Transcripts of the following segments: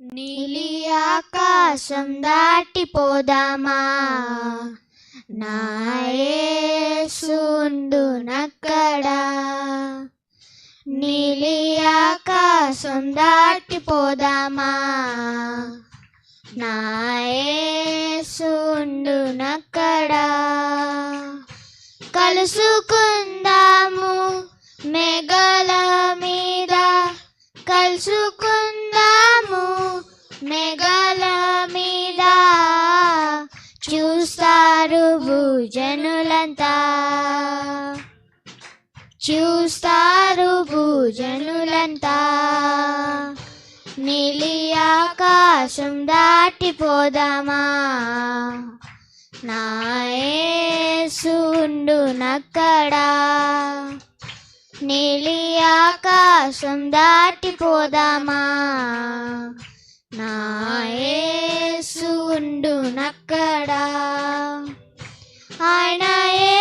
నీలి ఆకాశం దాటిపోదామా నాయసుండునక్కడా నీలి ఆకాశం దాటిపోదామా నాయసుండునక్కడా కలుసుకుందాము మేఘల మీద. కలుసుకు మెగల మీద చూస్తారు భూజనులంతా. చూస్తారు భూజనులంతా. నీలి ఆకాశం దాటిపోదామా నాయసుండునక్కడా నీలి ఆకాశం దాటిపోదామా నాయసుండునక్కడా ఆయన ఏ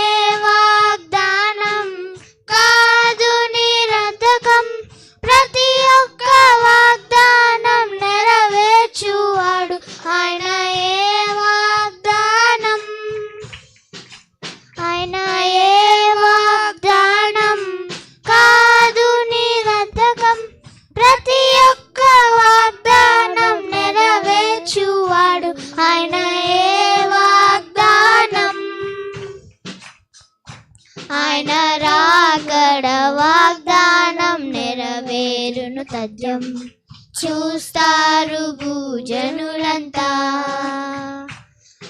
నెరవేరును తథ్యం. చూస్తారు భూజనులంతా.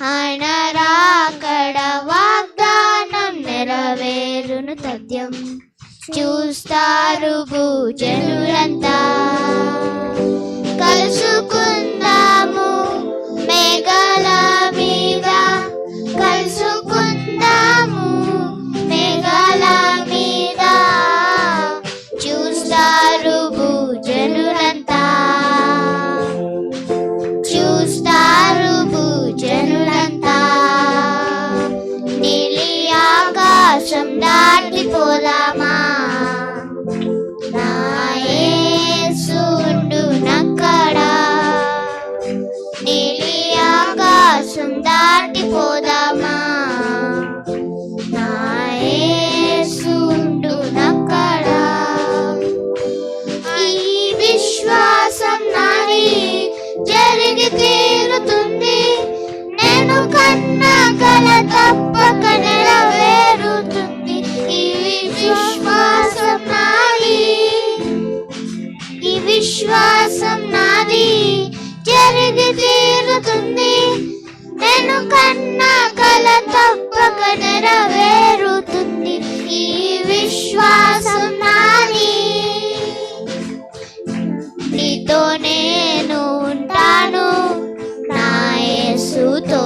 అనరాకడ వాగ్దానం నెరవేరును తథ్యం. చూస్తారు భూజనులంతా. కలుసుకుందాము ఆకాశం దాటిపోదామా నాయసుండునక్కడా నీలి ఆకాశం దాటిపోదామా నాయసుండునక్కడా ఈ విశ్వాసం నాది జరిగి తీరుతుంది. నేను కన్నా కల విశ్వాసం నాది. జరిగి తీరుతుంది. నేను కన్నా కల తప్పక నెరవేరుతుంది. ఈ విశ్వాసం నాది. నీతో నేను ఉంటాను. నా యేసుతో